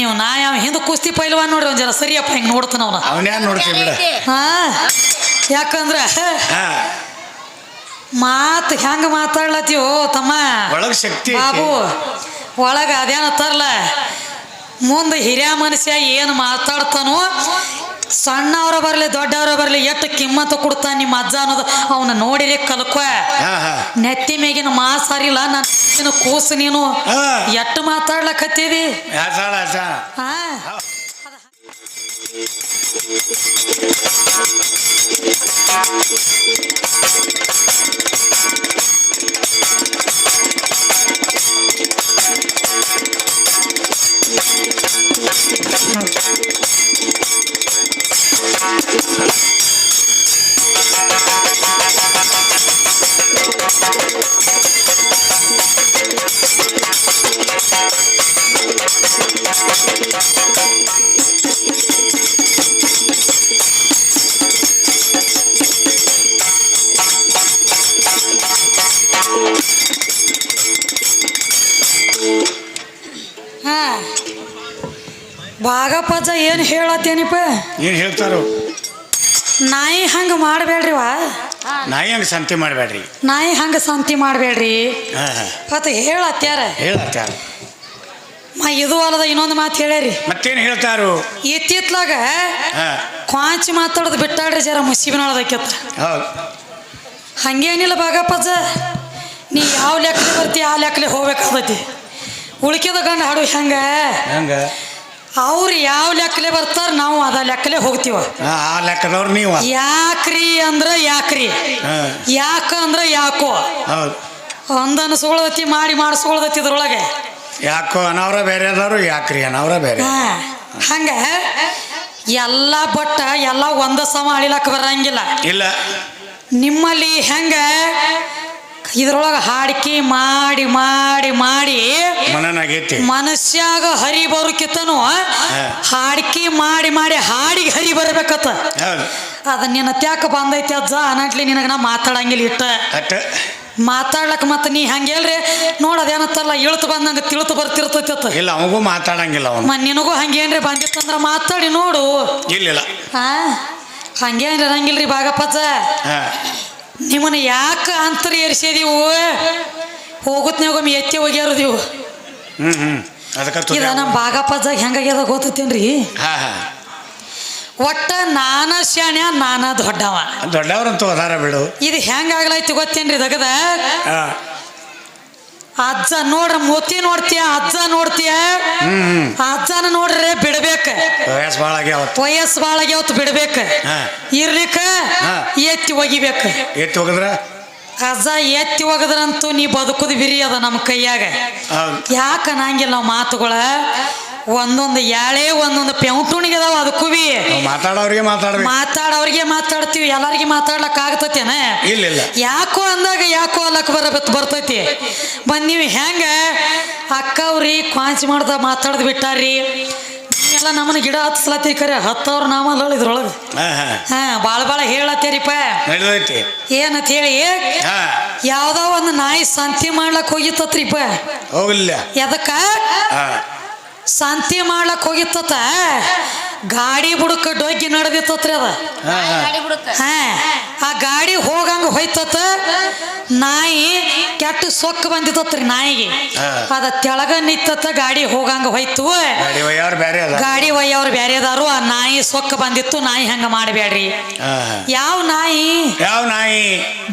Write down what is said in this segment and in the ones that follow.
ನೀವು ನಾ ಯಾವ ಹಿಂದೆ ಕುಸ್ತಿ ಪೈಲ್ವಾನ್ ನೋಡ್ರಿ ಒಂದ್ ಜನ. ಸರಿಯಪ್ಪ ಹಿಂಗೆ ನೋಡ್ತಾನ ಅವನ. ಅವನ್ಯಾನ್ ನೋಡ್ತೀವಿ ಬಿಡ. ಹಾ. ಯಾಕಂದ್ರ ಹಾ. ಮಾತು ಹೆಂಗ ಮಾತಾಡ್ಲತ್ತೀವೋ ತಮ್ಮ. ಒಳಗ್ ಶಕ್ತಿ. ಬಾಬು ಒಳಗ ಅದೇನತ್ತಾರಲ್ಲ ಮುಂದೆ ಹಿರಿಯ ಮನುಷ್ಯ ಏನು ಮಾತಾಡ್ತಾನೋ ಸಣ್ಣವ್ರ ಬರಲಿ ದೊಡ್ಡವರ ಬರಲಿ ಎಷ್ಟು ಕಿಮ್ಮತ್ತು ಕೊಡ್ತಾನ ನಿಮ್ಮ ಅಜ್ಜ ಅನ್ನೋದು. ಅವನ ನೋಡಿರಿ ಕಲ್ಕೊ. ನೆತ್ತಿ ಮೇಗಿನ ಮಾಸಾರಿಲ್ಲ ನನ್ನ ಕೂಸು ನೀನು. ಎಟ್ಟು ಹಾ. ಭಾಗಪ್ಪಜ್ಜ ಏನು ಹೇಳತ್ತೇನಿಪ್ಪ? ಏನು ಹೇಳ್ತಾರ? ನಾಯಿ ಹಂಗೆ ವಾ. ನಾಯಿ ಹಂಗ ಸಂತಿ ಮಾಡಬೇಡ್ರಿ. ನಾಯಿ ಹಂಗೆ ಸಂತಿ ಮಾಡಬೇಡ್ರಿ. ಮತ್ತು ಹೇಳತ್ಯಾರ ಹೇಳತ್ತಾರ. ಮ ಇದು ಅಲ್ಲದ ಇನ್ನೊಂದು ಮಾತು ಹೇಳ್ಯಾರಿ. ಮತ್ತೇನ್ ಹೇಳ್ತಾರು? ಇತ್ತಿತ್ಲಾಗ ಕ್ವಾಂಚಿ ಮಾತಾಡೋದು ಬಿಟ್ಟಾಡ್ರಿ ಜರ ಮುಸಿಬಿನೊಳದಕ್ಕೆತ್ತ ಹಂಗೇನಿಲ್ಲ ಭಾಗಪ್ಪಜ್ಜ ನೀ ಯಾವ ಲೆಕ್ಕಲೆ ಬರ್ತಿ ಆ ಲೆಕ್ಕಲೆ ಹೋಗ್ಬೇಕಾಗ್ತೈತಿ. ಉಳಿಕೆದ ಗಂಡ ಹಾಡು ಹೆಂಗ? ಹಂಗ? ಅವ್ರು ಯಾವ ಲೆಕ್ಕಲೆ ಬರ್ತಾರ ನಾವು ಅದ ಲೆಕ್ಕಲೆ ಹೋಗ್ತೀವ. ಆ ಲೆಕ್ಕದವ್ರು ನೀವು. ಯಾಕ್ರಿ ಅಂದ್ರ ಯಾಕ್ರಿ? ಯಾಕ ಅಂದ್ರ ಯಾಕೋ? ಹೌದು. ಮಾಡಿ ಮಾಡಿಸ್ಕೊಳ್ದತಿ ಇದ್ರೊಳಗೆ. ಯಾಕೋ ಅನವ್ರ ಬೇರೆ ಅದಾರು ಯಾಕ್ರಿ ಅನವ್ರ ಬೇರೆ? ಹಾ. ಹಂಗ ಎಲ್ಲ ಬಟ್ಟ ಎಲ್ಲ ಒಂದ ಸಮ ಅಳಿಲಕ್ಕ ಬರಂಗಿಲ್ಲ. ಇಲ್ಲ. ನಿಮ್ಮಲ್ಲಿ ಹೆಂಗ ಇದ್ರೊಳಗೆ ಹಾಡಿಕೆ ಮಾಡಿ ಮಾಡಿ ಮಾಡಿ ಮನನಾಗೈತಿ. ಮನುಷ್ಯಾಗ ಹರಿ ಬರೋಕಿತ್ತನು ಹಾಡಿಕೆ ಮಾಡಿ ಮಾಡಿ ಹಾಡಿಗೆ ಹರಿ ಬರ್ಬೇಕತ್ತ. ಅದ ನಿನ್ನ ತ್ಯಾಕ ಬಂದೈತಿ ಅಜ್ಜ ಅನಟ್ಲಿ ನಿನಗ ನಾ ಮಾತಾಡಂಗಿಲ್ಲ ಇಟ್ಟ. ಮಾತಾಡ್ಲಕ್ ಮತ್ತ ನೀ ಹಂಗೇಳ್ರಿ? ನೋಡ ಅದೇನತ್ತಲ್ಲ ಇಳ್ತು ಬಂದಂಗ ತಿಳ್ತು ಬರ್ತಿರ್ತೈತಿ ಅತ್ತ. ಇಲ್ಲ ಅವಗೂ ಮಾತಾಡಂಗಿಲ್ಲ ಅವನು. ನಿನಗೂ ಹಂಗೇನ್ರಿ ಬಂದಿತ್ತಂದ್ರ ಮಾತಾಡಿ ನೋಡು. ಇಲ್ಲ ಹಾ ಹಂಗೇನ್ರಿ ಅನ್ನಂಗಿಲ್ರಿ ಭಾಗಪ್ಪಜ್ಜ ಹಾ. ನಿಮ್ಮನ್ನ ಯಾಕ ಅಂತರ ಏರ್ಸಿದೀವು ಹೋಗುತ್ನಾಗೊಮ್ಮೆ ಎತ್ತಿ ಹೋಗ್ಯಾರದೀವು ಹ್ಮ್ ಹ್ಮ್. ಅದಕ್ಕೆ ಇದ ನಮ್ಮ ಭಾಗಪ್ಪಜ್ಜಾಗ ಹೆಂಗಾಗ್ಯದ ಗೊತ್ತೇನ್ರಿ ಹಾ ಹಾ. ಒಟ್ಟ ನಾನ ಶಾಣ್ಯ ನಾನ ದೊಡ್ಡವ. ದೊಡ್ಡವ್ರಂತೂ ಅದಾರ ಬಿಡು. ಇದು ಹೆಂಗಾಗ್ಲೈತಿ ಗೊತ್ತೇನ್ರಿ ದಗದ? ಹಾ. ಅಜ್ಜ ನೋಡ್ರ ಮೂತಿ ನೋಡ್ತೀಯ ಅಜ್ಜ ನೋಡ್ತೀಯ? ಅಜ್ಜನ ನೋಡ್ರೆ ಬಿಡ್ಬೇಕ. ವಯಸ್ ಭಾಳ ಆಗ್ಯಾವತ್ತು ವಯಸ್ಸು ಬಾಳಗೆ ಅವತ್ತು ಬಿಡ್ಬೇಕ. ಇರ್ಲಿಕ್ಕ. ಎತ್ತಿ ಒಗಿಬೇಕ. ಎತ್ತಿ ಹೋಗದ್ರ ಅಜ್ಜ ಎತ್ತಿ ಒಗದ್ರಂತೂ ನೀ ಬದುಕುದು ಬಿರಿ ಅದ ನಮ್ಮ ಕೈಯಾಗ. ಯಾಕ ಅನ್ನಂಗಿಲ್ಲ ನಾವು ಮಾತುಗಳ? ಒಂದೊಂದು ಯಾಳೆ ಒಂದೊಂದು ಪೆಂಟುಣಿಗೆ ಅದಾವ ಅದಕ್ಕೂ ಕುವಿ. ಮಾತಾಡೋರಿಗೆ ಮಾತಾಡ ಮಾತಾಡೋರಿಗೆ ಮಾತಾಡ್ತೀವಿ ಎಲ್ಲರಿಗೆ ಮಾತಾಡ್ಲಕ್ ಆಗ್ತತೇನ ಇಲ್ಲ ಇಲ್ಲ. ಯಾಕೋ ಅಂದಾಗ ಯಾಕೋ ಅಲ್ಲಕ್ ಬರ ಬರ್ತೈತಿ. ಬಂದ್ ನೀವು ಹೆಂಗ? ಅಕ್ಕವ್ರಿ ಕ್ವಾಂಚ್ ಮಾಡ್ದ ಮಾತಾಡ್ದು ಬಿಟ್ಟಾರ್ರಿ. ಎಲ್ಲ ನಮ್ಮನ್ನ ಗಿಡ ಹತ್ಸ್ಲತ್ತಿ ಕರೆ ಹತ್ತವ್ರ ನಾಮ ಇದ್ರೊಳಗೆ ಹಾ ಭಾಳ ಭಾಳ ಹೇಳತ್ತೀರಿಪ್ಪ. ಏನಂತ ಹೇಳಿ? ಯಾವ್ದೋ ಒಂದು ನಾಯಿ ಸಂತಿ ಮಾಡ್ಲಕ್ ಹೋಗಿತ್ತತ್ರಿಪ್ಪ. ಹೋಗ್ಲಿಲ್ಲ. ಎದಕ್ಕ? ಸಂತಿ ಮಾಡ್ಲಕ್ ಹೋಗಿತ್ತ ಗಾಡಿ ಬುಡಕ ಡೊಗ್ಗಿ ನಡೆದಿತ್ತತ್ರಿ ಅದ. ಹಾ. ಆ ಗಾಡಿ ಹೋಗಂಗ ಹೋಯ್ತತ ನಾಯಿ ಕೆಟ್ಟ ಸೊಕ್ಕ ಬಂದಿತ್ತತ್ರಿ ನಾಯಿಗೆ. ಅದ ತೆಳಗ ನಿತ್ತತ ಗಾಡಿ ಹೋಗಂಗ ಹೋಯ್ತು. ಗಾಡಿ ಒಯ್ಯವ್ರು ಬ್ಯಾರೆ ಅದಾರು. ಆ ನಾಯಿ ಸೊಕ್ಕ ಬಂದಿತ್ತು ನಾಯಿ ಹಂಗ ಮಾಡಬೇಡ್ರಿ ಯಾವ ನಾಯಿ? ಯಾವ ನಾಯಿ?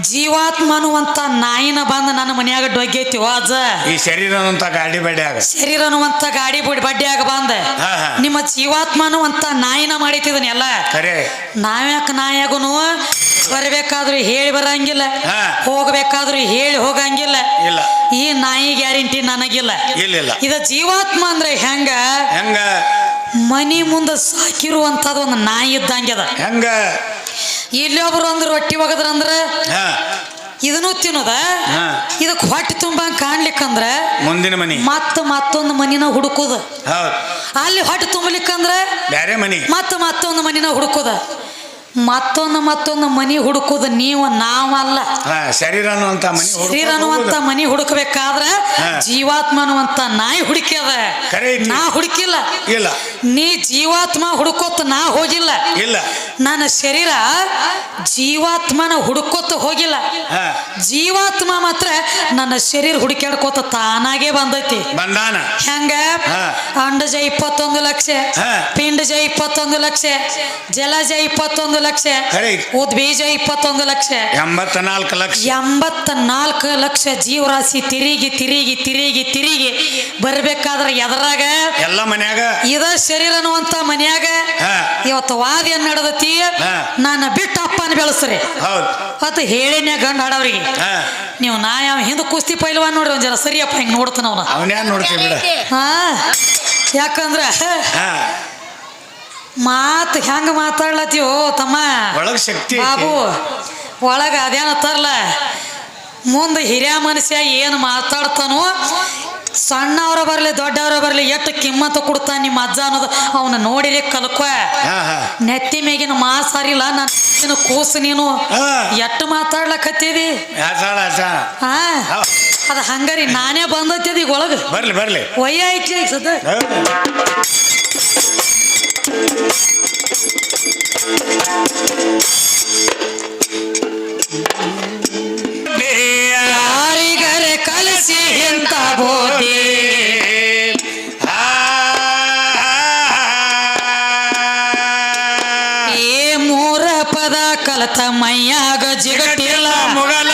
ಜೀವಾತ್ಮ ಅನ್ನುವಂತ ನಾಯಿನ ಬಂದು ನನ್ನ ಮನ್ಯಾಗ ಡೊಗ್ಗೈತಿ ವಾಜ. ಈ ಶರೀರ ಗಾಡಿ ಬಡ್ಯಾಗ. ಶರೀರ ಅನ್ನುವಂತ ಗಾಡಿ ಬುಡಿ ಬಡ್ಡಿಯಾಗ ಬಂದ. ನಿಮ್ಮ ಜೀವಾತ್ಮ ಅನ್ನುವಂತ ನಾಯಿನ ಮಾಡೈತಿದನ್ ಎಲ್ಲ. ಖರೆ. ನಾವ್ಯಾಕ ನಾಯಾಗುನು? ಬರ್ಬೇಕಾದ್ರೂ ಹೇಳಿ ಬರಂಗಿಲ್ಲ. ಹೋಗಬೇಕಾದ್ರೂ ಹೇಳಿ ಹೋಗಂಗಿಲ್ಲ. ಇಲ್ಲ. ಈ ನಾಯಿ ಗ್ಯಾರಂಟಿ ನನಗಿಲ್ಲ. ಇಲ್ಲ ಇಲ್ಲ. ಇದ ಜೀವಾತ್ಮ ಅಂದ್ರೆ ಹೆಂಗ? ಹೆಂಗ? ಮನಿ ಮುಂದೆ ಸಾಕಿರುವಂತದ ಒಂದು ನಾಯಿ ಇದ್ದಂಗ್ಯದ ಹೆಂಗ? ಇಲ್ಲೊಬ್ರು ಅಂದ್ರೆ ರೊಟ್ಟಿ ಒಗದ್ರಂದ್ರ ಅಂದ್ರ ಇದನ್ನು ತಿನ್ನೋದ? ಇದಕ್ ಇದಕ್ಕೆ ಹೊಟ್ಟೆ ತುಂಬ ಕಾಣ್ಲಿಕ್ಕಂದ್ರ ಮುಂದಿನ ಮನಿ. ಮತ್ತ ಮತ್ತೊಂದು ಮನಿನ ಹುಡುಕೋದು. ಅಲ್ಲಿ ಹೊಟ್ಟೆ ತುಂಬಲಿಕ್ಕಂದ್ರ ಬೇರೆ ಮನಿ. ಮತ್ತ ಮತ್ತೊಂದು ಮನಿನ ಹುಡುಕುದ. ಮತ್ತೊಂದು ಮತ್ತೊಂದು ಮನಿ ಹುಡುಕುದು ನೀವು ನಾವಲ್ಲ. ಶರೀರ ಶರೀರ ಅನ್ನುವಂತ. ಮನಿ ಹುಡುಕ್ಬೇಕಾದ್ರ. ಜೀವಾತ್ಮ ಅನ್ನುವಂತ ನಾಯಿ ಹುಡುಕ್ಯದ. ನಾ ಹುಡುಕಿಲ್ಲ. ಇಲ್ಲ. ನೀ ಜೀವಾತ್ಮ ಹುಡುಕೋತ ನಾ ಹೋಗಿಲ್ಲ. ಇಲ್ಲ. ನನ್ನ ಶರೀರ ಜೀವಾತ್ಮನ ಹುಡುಕೋತ ಹೋಗಿಲ್ಲ. ಜೀವಾತ್ಮ ಮಾತ್ರ ನನ್ನ ಶರೀರ ಹುಡುಕ್ಯಾಡ್ಕೋತ ತಾನಾಗೆ ಬಂದೈತಿ. ಬಂದಾನ? ಹೆಂಗ. ಅಂಡಜ ಇಪ್ಪತ್ತೊಂದು ಲಕ್ಷ ಪಿಂಡ ಪಿಂಡಜ ಇಪ್ಪತ್ತೊಂದು ಲಕ್ಷ ಜಲಜ ಇಪ್ಪತ್ತೊಂದು ಲಕ್ಷ. ಉದ್ಬೀಜ ಇಪ್ಪತ್ತೊಂದು ಲಕ್ಷ. ಎಂಬತ್ತ ನಾಲ್ಕು ಲಕ್ಷ. ಎಂಬತ್ತ ನಾಲ್ಕು ಲಕ್ಷ ಜೀವರಾಶಿ ತಿರುಗಿ ತಿರುಗಿ ತಿರುಗಿ ತಿರುಗಿ ಬರ್ಬೇಕಾದ್ರೆ ಎದರಾಗ ಎಲ್ಲ ಮನ್ಯಾಗ? ಇದ ಶರೀರ ಅನ್ನುವಂತ ಮನ್ಯಾಗ. ಇವತ್ತು ವಾದ ಏನ್ ನಡೆದತಿ ನನ್ನ ಬಿಟ್ಟು ಅಪ್ಪನ ಬೆಳೆಸ್ರಿ. ಹೌದು. ಅದು ಹೇಳಿನ ಗಂಡ ಹಾಡವ್ರಿಗೆ ನೀವು ನಾ ಯಾವ ಹಿಂದೆ ಕುಸ್ತಿ ಪೈಲ್ವ ನೋಡ್ರಿ ಒಂದ್ ಜನ. ಸರಿಯಪ್ಪ ಹಿಂಗ್ ನೋಡ್ತಾನ ಅವನ. ಹಾ. ಯಾಕಂದ್ರ ಹಾ. ಮಾತ್ ಹೆಂಗ ಮಾತಾಡ್ಲತ್ತೀವೋ ತಮ್ಮ. ಒಳಗ ಶಕ್ತಿ. ಬಾಬು ಒಳಗ ಅದೇನತ್ತಾರಲ್ಲ ಮುಂದೆ ಹಿರಿಯ ಮನುಷ್ಯ ಏನು ಮಾತಾಡ್ತಾನೋ ಸಣ್ಣವ್ರ ಬರಲಿ ದೊಡ್ಡವರ ಬರಲಿ ಎಷ್ಟು ಕಿಮ್ಮತ್ತು ಕೊಡ್ತಾನ ನಿಮ್ಮ ಅಜ್ಜ ಅನ್ನೋದು ಅವನ ನೋಡಿಲಿ ಕಲ್ಕ. ನೆತ್ತಿ ಮೇಗಿನ ಮಾಸಾರಿಲ್ಲ ನನ್ನ ಕೂಸು ನೀನು. ಎಷ್ಟು ಮಾತಾಡ್ಲಕತ್ತೀವಿ. ಅದ ಹಂಗಾರಿ ನಾನೇ ಬಂದತ್ತೀವಿ ಈಗ ಒಳಗ. ಬರ್ಲಿ ಬರ್ಲಿ. ಒಯ್ಯ ಐತಿ ಸದ ಕಲತ ಮೈಯಾಗ ಜಿಗಟಿಲ್ಲ ಮುಗಲ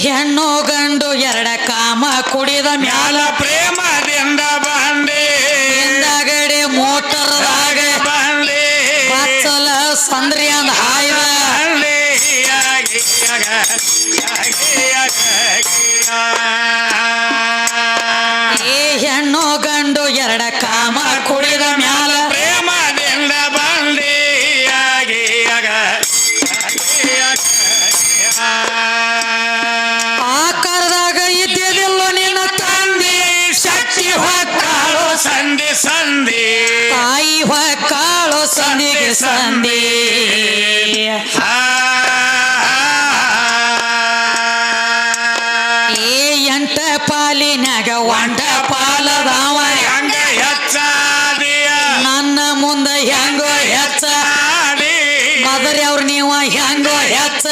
ಹೆಣ್ಣು ಗಂಡು ಎರಡ ಕಾಮ ಕುಡಿದ ಮ್ಯಾಲ ಪ್ರೇಮ ಪ್ರೇಮದಿಂದ ಬಂದೆ. ಹಿಂದಗಡೆ ಮೋಟರ್ದಾಗ ಬಂದೆ. ಬಚ್ಚಲ ಸಂದ್ರಿ ಅಂದ ಹಾಯ್ದ ಸಂಧಿ. ಸಂಧಿ ತಾಯಿ ಹೊಕ್ಕಾಳು ಸಂದಿಗೆ ಸಂದಿ ಏ ಎಂಟ ಪಾಲಿನಾಗ ಒಂಟ ಪಾಲದವ. ಹೆಂಗೆ ಹೆಚ್ಚಾದಿಯ? ನನ್ನ ಮುಂದೆ ಹೆಂಗೋ ಹೆಚ್ಚ? ಮದರಿ ಅವ್ರ ನೀವ ಹೆಂಗೋ ಹೆಚ್ಚ?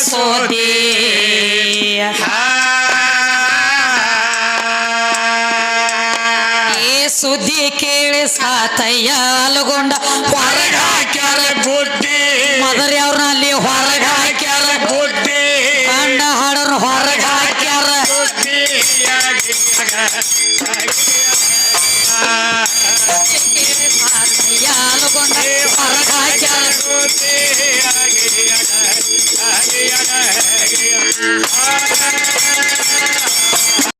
ಯಶೋದೆ ಈ ಸುದ್ದಿ ಕೇಳಿ ಸಾತಯ್ಯ ಅಲಗೊಂಡ ಹೊರಗಾಕ್ಯಾರ ಬುದ್ಧಿ. ಮದರ್ ಅವ್ರನ್ನ ಅಲ್ಲಿ